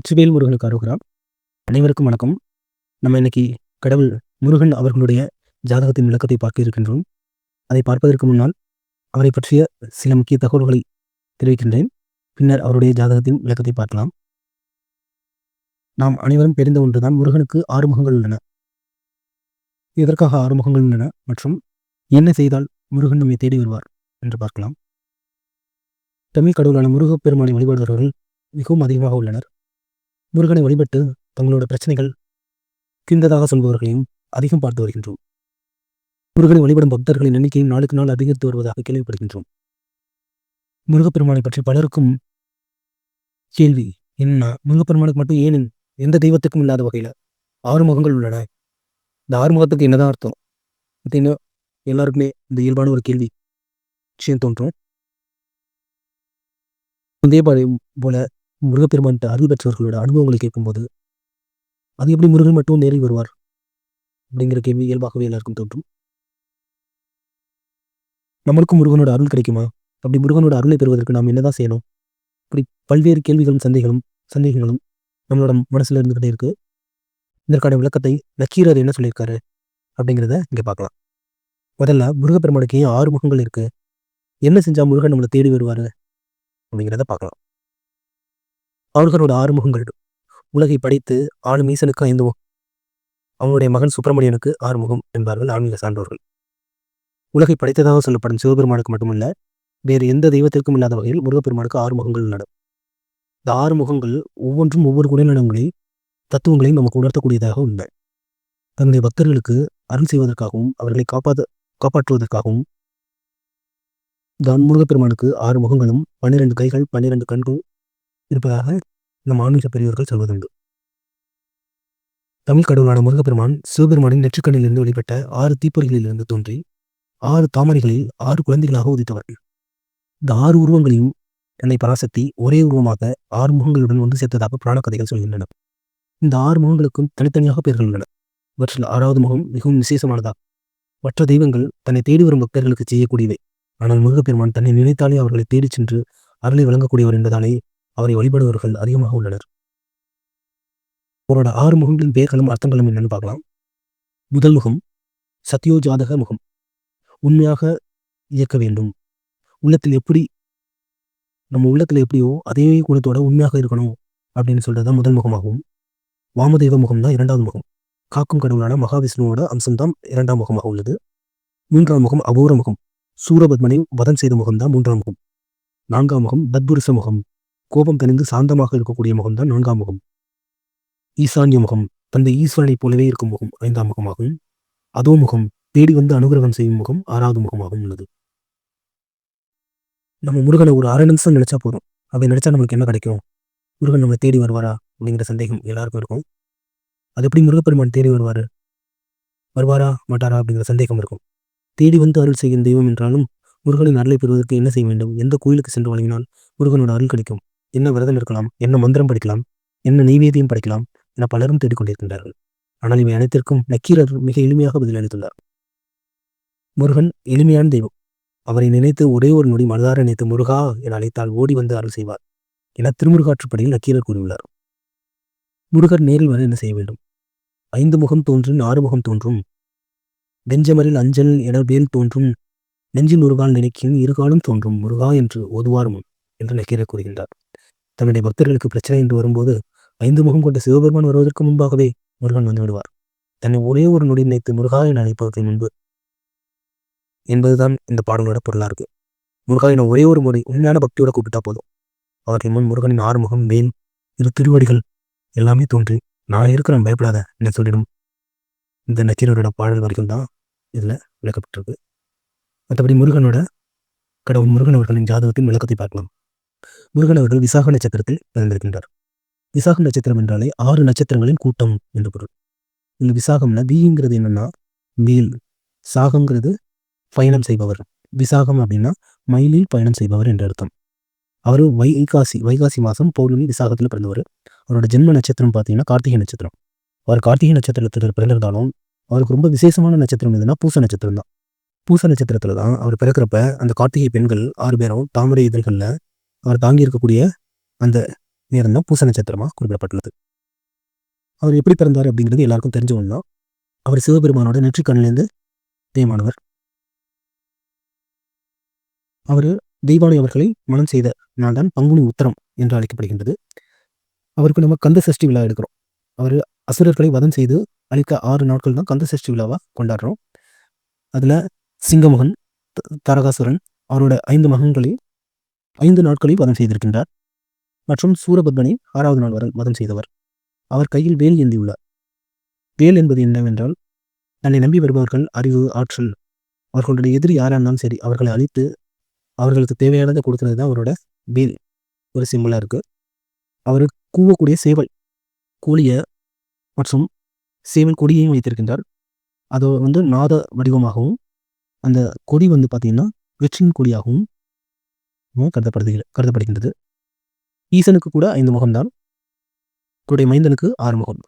இச்சுவேல் முருகனுக்கு அருகுரா அனைவருக்கும் வணக்கம். நம்ம இன்னைக்கு கடவுள் முருகன் அவர்களுடைய ஜாதகத்தின் விளக்கத்தை பார்க்க இருக்கின்றோம். அதை பார்ப்பதற்கு முன்னால் அவரை பற்றிய சில முக்கிய தகவல்களை தெரிவிக்கின்றேன். பின்னர் அவருடைய ஜாதகத்தின் விளக்கத்தை பார்க்கலாம். நாம் அனைவரும் தெரிந்த ஒன்றுதான் முருகனுக்கு ஆறு முகங்கள் உள்ளன. எதற்காக ஆறு முகங்கள் உள்ளன மற்றும் என்ன செய்தால் முருகன் நம்மை தேடி வருவார் என்று பார்க்கலாம். தமிழ் கடவுளான முருகப்பெருமானை வழிபடுபவர்கள் மிகவும் அதிகமாக உள்ளனர். முருகனை வழிபட்டு தங்களோட பிரச்சனைகள் தீர்ந்ததாக சொல்பவர்களையும் அதிகம் பார்த்து வருகின்றோம். முருகனை வழிபடும் பக்தர்களின் எண்ணிக்கையும் நாளுக்கு நாள் அதிகரித்து வருவதாக கேள்விப்படுகின்றோம். முருகப்பெருமானை பற்றி பலருக்கும் கேள்வி என்ன முருகப்பெருமானுக்கு மட்டும் ஏன் எந்த தெய்வத்துக்கும் இல்லாத வகையில் ஆறு முகங்கள் உள்ளன? இந்த ஆறு முகத்துக்கு என்னதான் அர்த்தம்? அப்படின்னு எல்லாருக்குமே இந்த இயல்பான ஒரு கேள்வி விஷயம் தோன்றும். இதே போல முருகப்பெருமான்கிட்ட அருள் பெற்றவர்களோட அனுபவங்களை கேட்கும்போது அது எப்படி முருகன் மட்டும் நேரில் வருவார்? அப்படிங்கிற கேள்வி இயல்பாகவே எல்லாருக்கும் தோன்றும். நம்மளுக்கும் முருகனோட அருள் கிடைக்குமா? அப்படி முருகனோட அருளை பெறுவதற்கு நாம் என்னதான் செய்யணும்? இப்படி பல்வேறு கேள்விகளும் சந்தேகங்களும் சந்தேகங்களும் நம்மளோட மனசுல இருந்துகிட்டே இருக்கு. இதற்கான விளக்கத்தை நக்கீரர் என்ன சொல்லியிருக்காரு அப்படிங்கிறத இங்கே பார்க்கலாம். முதல்ல முருகப்பெருமானுக்கு ஏன் ஆறு முகங்கள் இருக்கு? என்ன செஞ்சால் முருகன் நம்மளை தேடி வருவார்? அப்படிங்கிறத பார்க்கலாம். அவர்களோட ஆறு உலகை படைத்து ஆளும் ஈசனுக்கு ஐந்து முகம் அவனுடைய மகன் சுப்பிரமணியனுக்கு ஆறுமுகம் என்பார்கள் ஆன்மீக சான்றோர்கள். உலகை படைத்ததாக சொல்லப்படும் சிவபெருமானுக்கு மட்டுமல்ல வேறு எந்த தெய்வத்திற்கும் இல்லாத வகையில் முருகப்பெருமானுக்கு ஆறுமுகங்கள் உள்ளன இந்த ஆறு முகங்கள் ஒவ்வொன்றும் ஒவ்வொரு குணநலங்களை தத்துவங்களையும் நமக்கு உணர்த்தக்கூடியதாக உள்ளன தன்னுடைய பக்தர்களுக்கு அருள் செய்வதற்காகவும் அவர்களை காப்பாற்ற காப்பாற்றுவதற்காகவும் தான் முருகப்பெருமானுக்கு ஆறு முகங்களும் பன்னிரண்டு கைகள் பன்னிரண்டு கண்கள் இருப்பதாக நம் ஆன்மீக பெரியவர்கள் சொல்வதுண்டு. தமிழ் கடவுளான முருகப்பெருமான் சிவபெருமானின் நெற்றுக்கண்ணிலிருந்து வெளிப்பட்ட ஆறு தீப்பொறிகளிலிருந்து தோன்றி ஆறு தாமரைகளில் ஆறு குழந்தைகளாக உதித்தவர் இந்த ஆறு உருவங்களையும் என்னை பராசக்தி ஒரே உருவமாக ஆறு முகங்களுடன் ஒன்று சேர்த்ததாக புராண கதைகள் சொல்கின்றன. இந்த ஆறு முகங்களுக்கும் தனித்தனியாக பெயர்கள் உள்ளன. இவற்றில் ஆறாவது முகம் மிகவும் விசேஷமானதா? மற்ற தெய்வங்கள் தன்னை தேடி வரும் பக்தர்களுக்கு செய்யக்கூடியவை. ஆனால் முருகப்பெருமான் தன்னை நினைத்தாலே அவர்களை தேடிச் சென்று அருளை வழங்கக்கூடியவர் என்பதாலே அவரை வழிபடுபவர்கள் அதிகமாக உள்ளனர். அவரோட ஆறு முகங்களின் பெயர்களும் அர்த்தங்களும் என்னன்னு பார்க்கலாம். முதல் முகம் சத்யோஜாதக முகம். உண்மையாக இயக்க வேண்டும். உள்ளத்தில் எப்படி நம்ம உள்ளத்தில் எப்படியோ அதே குணத்தோட உண்மையாக இருக்கணும் அப்படின்னு சொல்றது முதல் முகமாகும். வாமதேவ முகம் தான் இரண்டாவது முகம். காக்கும் கடவுளான மகாவிஷ்ணுவோட அம்சம்தான் இரண்டாம் முகமாக உள்ளது. மூன்றாம் முகம் அபூர முகம். சூரபத்மனை வதம் செய்த முகம்தான் மூன்றாம் முகம். நான்காம் முகம் தத்புருஷ முகம். கோபம் தணிந்து சாந்தமாக இருக்கக்கூடிய முகம்தான் நான்காம் முகம். ஈசான்ய முகம் தந்தை ஈஸ்வரனைப் போலவே இருக்கும் முகம் ஐந்தாம் முகமாகும். அதோ முகம் தேடி வந்து அனுகிரகம் செய்யும் முகம் ஆறாவது முகமாகவும் உள்ளது. நம்ம முருகனை ஒரு அரை நிமிஷம் நினைச்சா போதும். அதை நினைச்சா நம்மளுக்கு என்ன கிடைக்கும்? முருகன் நம்மளை தேடி வருவாரா? அப்படிங்கிற சந்தேகம் எல்லாருக்கும் இருக்கும். அது எப்படி முருகப்பெருமான் தேடி வருவார்? வருவாரா மாட்டாரா அப்படிங்கிற சந்தேகம் இருக்கும். தேடி வந்து அருள் செய்யும் தெய்வம் என்றாலும் முருகனின் அருளை பெறுவதற்கு என்ன செய்ய வேண்டும்? எந்த கோயிலுக்கு சென்று வழங்கினால் முருகனோட அருள் கிடைக்கும்? என்ன விரதம் இருக்கலாம் என்ன மந்திரம் படிக்கலாம் என்ன நெய்வேதியம் படிக்கலாம் என பலரும் தேடிக்கொண்டிருக்கின்றார்கள். ஆனால் இவை அனைத்திற்கும் நக்கீரர் மிக எளிமையாக பதிலளித்துள்ளார் முருகன் எளிமையான தெய்வம். அவரை நினைத்து ஒரே ஒரு நொடி மனதார நினைத்து முருகா என அழைத்தால் ஓடி வந்து அருள் செய்வார் என திருமுருகாற்றுப்படியில் நக்கீரர் கூறியுள்ளார். முருகர் நேரில் வர என்ன செய்ய வேண்டும்? ஐந்து முகம் தோன்றும் ஆறு முகம் தோன்றும் வெஞ்சமரில் அஞ்சல் என வேல் தோன்றும் நெஞ்சில் முருகால் நினைக்கும் இருகாலும் தோன்றும் முருகா என்று ஓதுவாரும் என்று நக்கீரர் கூறுகின்றார். தன்னுடைய பக்தர்களுக்கு பிரச்சனை என்று வரும்போது ஐந்து முகம் கொண்ட சிவபெருமான் வருவதற்கு முன்பாகவே முருகன் வந்து விடுவார். தன்னை ஒரே ஒரு நொடி நினைத்து முருகா என அழைப்பதற்கு முன்பு என்பதுதான் இந்த பாடலோட பொருளாக இருக்கு. முருகா என ஒரே ஒரு முறை உண்மையான பக்தியோட கூப்பிட்டா போதும். அவர்கள் முன் முருகனின் ஆறுமுகம் வேல் இரு திருவடிகள் எல்லாமே தோன்றி நான் இருக்கிறேன் பயப்படாத என்ன சொல்லிடும் இந்த நச்சினரோட பாடல் வரைக்கும் தான் இதில் விளக்கப்பட்டிருக்கு. மற்றபடி முருகனோட கடவுள் முருகன் அவர்களின் ஜாதகத்தின் விளக்கத்தை பார்க்கலாம். முருகன் அவர்கள் விசாக நட்சத்திரத்தில் பிறந்திருக்கின்றார். விசாக நட்சத்திரம் என்றாலே ஆறு நட்சத்திரங்களின் கூட்டம் என்று பொருள். இந்த விசாகம்னா வீங்கிறது என்னன்னா வீல் சாகங்கிறது பயணம் செய்பவர். விசாகம் அப்படின்னா மயிலில் பயணம் செய்பவர் என்று அர்த்தம். அவர் வைகாசி வைகாசி மாதம் பௌர்ணமி விசாகத்தில் பிறந்தவர். அவரோட ஜென்ம நட்சத்திரம் பார்த்தீங்கன்னா கார்த்திகை நட்சத்திரம். அவர் கார்த்திகை நட்சத்திரத்தில் பிறந்திருந்தாலும் அவருக்கு ரொம்ப விசேஷமான நட்சத்திரம் எதுனா பூச நட்சத்திரம் தான் பூச நட்சத்திரத்தில் தான் அவர் பிறக்கிறப்ப அந்த கார்த்திகை பெண்கள் ஆறு பேரும் தாமரை இதழ்களில் அவர் தாங்கி இருக்கக்கூடிய அந்த நேரம் தான் பூச நட்சத்திரமாக குறிப்பிடப்பட்டுள்ளது. அவர் எப்படி பிறந்தார் அப்படிங்கிறது எல்லாருக்கும் தெரிஞ்ச ஒன்று தான். அவர் சிவபெருமானோட நெற்றிக்கண்ணிலேருந்து தேயமானவர் அவர் தெய்வானை அவர்களை மனம் செய்த நாள் தான் பங்குனி உத்தரம் என்று அழைக்கப்படுகின்றது. அவருக்கு நம்ம கந்த சஷ்டி விழா எடுக்கிறோம். அவர் அசுரர்களை வதம் செய்து அழிக்க ஆறு நாட்கள் தான் கந்த சஷ்டி விழாவாக கொண்டாடுறோம். அதில் சிங்கமகன் தரகாசுரன் அவரோட ஐந்து மகன்களை ஐந்து நாட்களில் வதம் செய்திருக்கின்றார் மற்றும் சூரபத்மனை ஆறாவது நாள் வரம் வதம் செய்தவர். அவர் கையில் வேல் ஏந்தியுள்ளார். வேல் என்பது என்னவென்றால் தன்னை நம்பி வருபவர்கள் அறிவு ஆற்றல் அவர்களுடைய எதிரி யாராக இருந்தாலும் சரி அவர்களை அழித்து அவர்களுக்கு தேவையானதை கொடுக்கறது தான் அவரோட வேல். ஒரு சிம்பிளாக இருக்குது அவர் கூவக்கூடிய சேவல் கூலிய மற்றும் சேவல் கொடியையும் வைத்திருக்கின்றார். அது வந்து நாத வடிவமாகவும் அந்த கொடி வந்து பார்த்திங்கன்னா வெற்றியின் கொடியாகவும் கருதப்படுது கருதப்படுகின்றது. ஈசனுக்கு கூட ஐந்து முகம்தான். அவருடைய மைந்தனுக்கு ஆறு முகம்.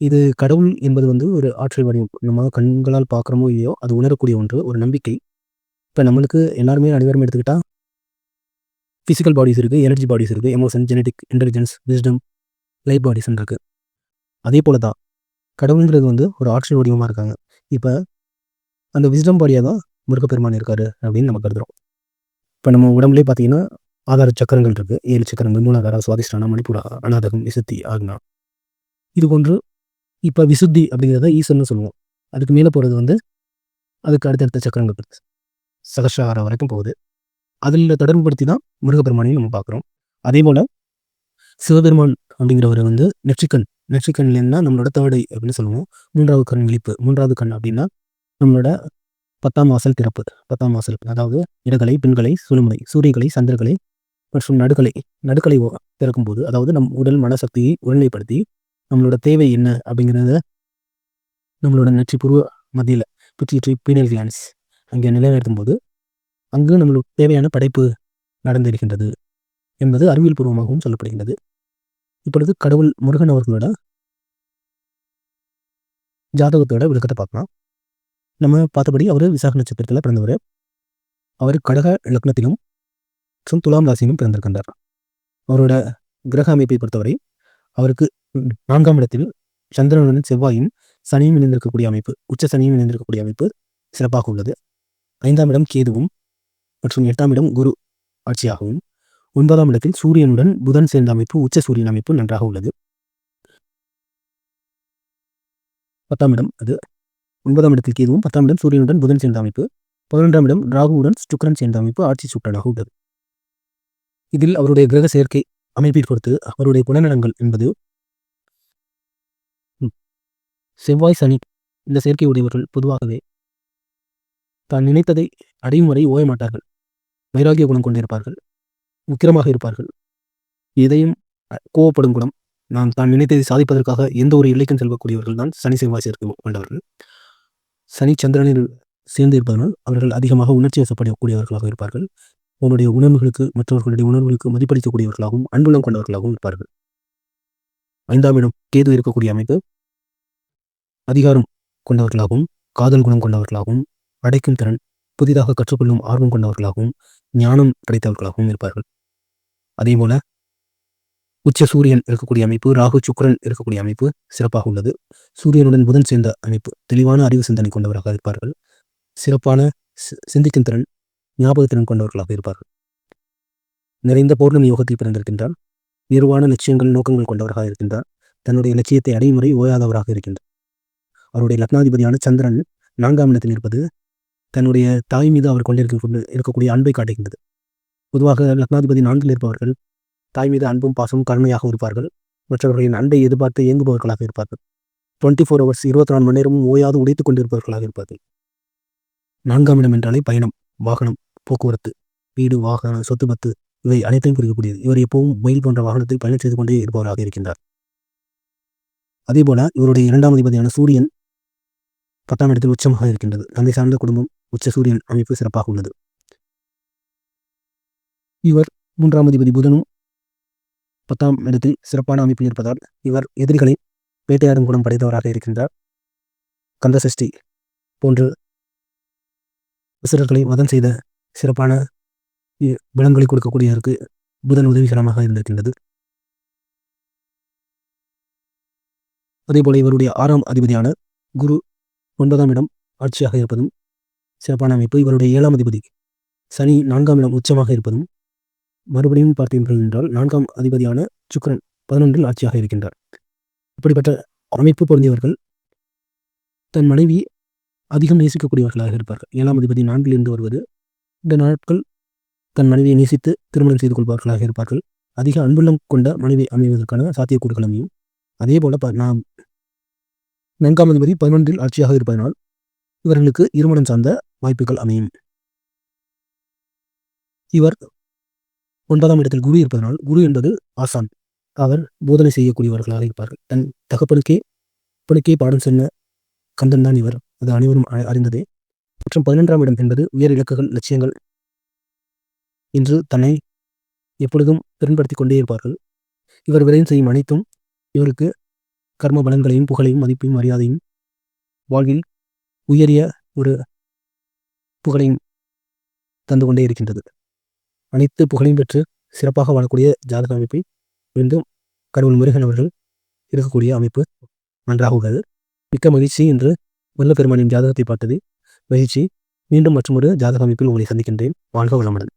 இது கடவுள் என்பது வந்து ஒரு ஆற்றல் வடிவம். நம்ம கண்களால் பார்க்குறோமோ இல்லையோ அது உணரக்கூடிய ஒன்று ஒரு நம்பிக்கை. இப்போ நம்மளுக்கு எல்லாருமே அனைவரும் எடுத்துக்கிட்டால் ஃபிசிக்கல் பாடிஸ் இருக்குது எனர்ஜி பாடிஸ் இருக்குது emotion genetic intelligence wisdom life பாடிஸ்ன்னு இருக்குது அதே போல தான் கடவுளுங்கிறது வந்து ஒரு ஆற்றல் வடிவமாக இருக்காங்க. இப்போ அந்த விஸ்டம் பாடியாக தான் முருகப்பெருமான் இருக்காரு அப்படின்னு நம்ம கருதுகிறோம் இப்போ நம்ம உடம்புலேயே பார்த்தீங்கன்னா ஆதார சக்கரங்கள் இருக்குது ஏழு சக்கரங்கள் மூலாதார சுவாதிஷ்டான மணிப்புரா அநாதகம் விசுத்தி ஆக்னா. இது போன்று இப்போ விசுத்தி அப்படிங்கிறத ஈசன்னு சொல்லுவோம். அதுக்கு மேலே போகிறது வந்து அதுக்கு அடுத்தடுத்த சக்கரங்கள் சகசிராரம் வரைக்கும் போகுது. அதில் தொடர்புபடுத்தி தான் முருகப்பெருமானையும் நம்ம பார்க்குறோம் அதே போல் சிவபெருமான் அப்படிங்கிறவர் வந்து நெற்றிக்கண். நெற்றிக்கண்லேருந்தா நம்மளோட தேர்டை அப்படின்னு சொல்லுவோம். மூன்றாவது கண் விழிப்பு மூன்றாவது கண் அப்படின்னா நம்மளோட பத்தாம் வாசல் திறப்பு. பத்தாம் வாசல் அதாவது இடகலை பெண்களை சுழுமுனை சூரியகளை சந்திரகளை மற்றும் நடுக்கலை நடுக்கலை திறக்கும்போது அதாவது நம் உடல் மனசக்தியை ஒருநிலைப்படுத்தி நம்மளோட தேவை என்ன அப்படிங்கிறத நம்மளோட நெற்றி பூர்வ மத்தியில் பிச்சிட்ரி பீனல் கிளான்ஸ் அங்கே நிலைநிறுத்தும் போது அங்கு நம்மளுக்கு தேவையான படைப்பு நடந்திருக்கின்றது என்பது அறிவியல் பூர்வமாகவும் சொல்லப்படுகின்றது. இப்பொழுது கடவுள் முருகன் அவர்களோட ஜாதகத்தோட விளக்கத்தை பார்க்கலாம். நம்ம பார்த்தபடி அவர் விசாக நட்சத்திரத்தில் பிறந்தவர். அவர் கடக லக்னத்திலும் மற்றும் துலாம் ராசியிலும் பிறந்திருக்கின்றார். அவரோட கிரக அமைப்பை பொறுத்தவரை அவருக்கு நான்காம் இடத்தில் சந்திரனுடன் செவ்வாயும் சனியும் இணைந்திருக்கக்கூடிய அமைப்பு உச்ச சனியும் இணைந்திருக்கக்கூடிய அமைப்பு சிறப்பாக உள்ளது. ஐந்தாம் இடம் கேதுவும் மற்றும் எட்டாம் இடம் குரு ஆட்சியாகவும். ஒன்பதாம் இடத்தில் சூரியனுடன் புதன் சேர்ந்த அமைப்பு உச்ச சூரியன் அமைப்பு நன்றாக உள்ளது. பத்தாம் இடம் அது. ஒன்பதாம் இடத்தில் கேதுவும் பத்தாம் இடம் சூரியனுடன் புதன் சேர்ந்த அமைப்பு பதினொன்றாம் இடம் ராகுவுடன் சுக்கரன் சேர்ந்த அமைப்பு ஆட்சி சுக்கரனாக உள்ளது. இதில் அவருடைய கிரக சேர்க்கை அமைப்பை பொறுத்து அவருடைய குணநலங்கள் என்பது செவ்வாய் சனி இந்த சேர்க்கை உடையவர்கள் பொதுவாகவே தான் நினைத்ததை அடையும் வரை ஓய மாட்டார்கள். வைராகிய குணம் கொண்டிருப்பார்கள். உக்கிரமாக இருப்பார்கள். எதையும் கோவப்படும் குணம். நான் தான் நினைத்ததை சாதிப்பதற்காக எந்த ஒரு எல்லைக்கும் செல்வக்கூடியவர்கள் தான் சனி செவ்வாய் சேர்க்கை கொண்டவர்கள். சனி சந்திரனில் சேர்ந்து இருப்பதனால் அவர்கள் அதிகமாக உணர்ச்சி வசப்படக்கூடியவர்களாக இருப்பார்கள். அவனுடைய உணர்வுகளுக்கு மற்றவர்களுடைய உணர்வுகளுக்கு மதிப்பளிக்கக்கூடியவர்களாகவும் அன்புலம் கொண்டவர்களாகவும் இருப்பார்கள். ஐந்தாம் இடம் கேது இருக்கக்கூடிய அமைப்பு. அதிகாரம் கொண்டவர்களாகவும் காதல் குணம் கொண்டவர்களாகவும் அடைக்கும் திறன் புதிதாக கற்றுக்கொள்ளும் ஆர்வம் கொண்டவர்களாகவும் ஞானம் கிடைத்தவர்களாகவும் இருப்பார்கள். அதே போல உச்ச சூரியன் இருக்கக்கூடிய அமைப்பு ராகு சுக்கரன் இருக்கக்கூடிய அமைப்பு சிறப்பாக உள்ளது. சூரியனுடன் புதன் சேர்ந்த அமைப்பு தெளிவான அறிவு சிந்தனை கொண்டவராக இருப்பார்கள். சிறப்பான சிந்திக்கும் திறன் ஞாபகத்திறன் கொண்டவர்களாக இருப்பார்கள். நிறைந்த பௌர்ணமி யோகத்தில் பிறந்திருக்கின்றார். உயர்வான லட்சியங்கள் நோக்கங்கள் கொண்டவராக இருக்கின்றார். தன்னுடைய லட்சியத்தை அடைமுறை ஓயாதவராக இருக்கின்றார். அவருடைய லக்னாதிபதியான சந்திரன் நான்காம் இடத்தில் இருப்பது தன்னுடைய தாய் மீது அவர் கொண்டிருக்க இருக்கக்கூடிய அன்பை காட்டுகின்றது. பொதுவாக லக்னாதிபதி நான்கில் இருப்பவர்கள் தாய் மீது அன்பும் பாசமும் கருணையாக இருப்பார்கள். மற்றவர்களின் அன்பை எதிர்பார்த்து இயங்குபவர்களாக இருப்பார்கள். டுவெண்ட்டி ஃபோர் ஹவர்ஸ் இருபத்தி நாலு மணி நேரமும் ஓயாது உடைத்துக் கொண்டிருப்பவர்களாக இருப்பார்கள். நான்காம் இடம் என்றாலே பயணம் வாகனம் போக்குவரத்து வீடு வாகனம் சொத்து பத்து இவை அனைத்தையும் குறிக்கக்கூடியது. இவர் எப்பவும் மயில் போன்ற வாகனத்தில் பயணம் செய்து கொண்டே இருப்பவராக இருக்கின்றார். அதேபோல இவருடைய இரண்டாம் அதிபதியான சூரியன் பத்தாம் இடத்தில் உச்சமாக இருக்கின்றது. தந்தை சார்ந்த குடும்பம் உச்ச சூரியன் அமைப்பு சிறப்பாக உள்ளது. இவர் மூன்றாம் அதிபதி புதனும் பத்தாம் இடத்தில் சிறப்பான அமைப்பு இருப்பதால் இவர் எதிரிகளை வேட்டையாடும் குணம் படைத்தவராக இருக்கின்றார். கந்தசஷ்டி போன்று விசிறர்களை வதம் செய்த சிறப்பான விலங்குகளை கொடுக்கக்கூடியவருக்கு புதன் உதவிகரமாக இருந்திருக்கின்றது. அதேபோல இவருடைய ஆறாம் அதிபதியான குரு ஒன்பதாம் இடம் ஆட்சியாக இருப்பதும் சிறப்பான அமைப்பு. இவருடைய ஏழாம் அதிபதி சனி நான்காம் இடம் உச்சமாக இருப்பதும் மறுபடியும் பார்த்தீர்கள் என்றால் நான்காம் அதிபதியான சுக்ரன் பதினொன்றில் ஆட்சியாக இருக்கின்றார். இப்படிப்பட்ட அமைப்பு பொருந்தியவர்கள் தன் மனைவி அதிகம் நேசிக்கக்கூடியவர்களாக இருப்பார்கள். ஏழாம் அதிபதி நான்கிலிருந்து வருவது இந்த நாட்கள் தன் மனைவியை நேசித்து திருமணம் செய்து கொள்பவர்களாக இருப்பார்கள். அதிக அன்புள்ளம் கொண்ட மனைவி அமைவதற்கான சாத்தியக்கூறுகள் அமையும். அதே போல ப- நாம் நான்காம் அதிபதி பதினொன்றில் ஆட்சியாக இருப்பதனால் இவர்களுக்கு இருமணம் சார்ந்த வாய்ப்புகள் அமையும். இவர் ஒன்பதாம் இடத்தில் குரு இருப்பதனால் குரு என்பது ஆசான். அவர் போதனை செய்யக்கூடியவர்களாக இருப்பார்கள். தன் தகப்பனுக்கே அப்பனுக்கே பாடம் சொன்ன கந்தன் தான் இவர். அது அனைவரும் அறிந்ததே. மற்றும் பதினொன்றாம் இடம் என்பது உயர் இலக்குகள் லட்சியங்கள் என்று தன்னை எப்பொழுதும் திறன்படுத்திக் கொண்டே இருப்பார்கள். இவர் விரைந்து செய்யும் அனைத்தும் இவருக்கு கர்ம பலன்களையும் புகழையும் மதிப்பையும் மரியாதையும் வாழ்வில் உயரிய ஒரு புகழையும் தந்து கொண்டே இருக்கின்றது. அனைத்து புகழையும் பெற்று சிறப்பாக வாழக்கூடிய ஜாதக அமைப்பை மீண்டும் கடவுள் முருகன் அவர்கள் இருக்கக்கூடிய அமைப்பு நன்றாக உள்ளது மிக்க மகிழ்ச்சி என்று வல்லபெருமானின் ஜாதகத்தை பார்த்தது மகிழ்ச்சி. மீண்டும் மற்றொரு ஜாதக அமைப்பில் உங்களை சந்திக்கின்றேன். வாழ்க வளமுடன்.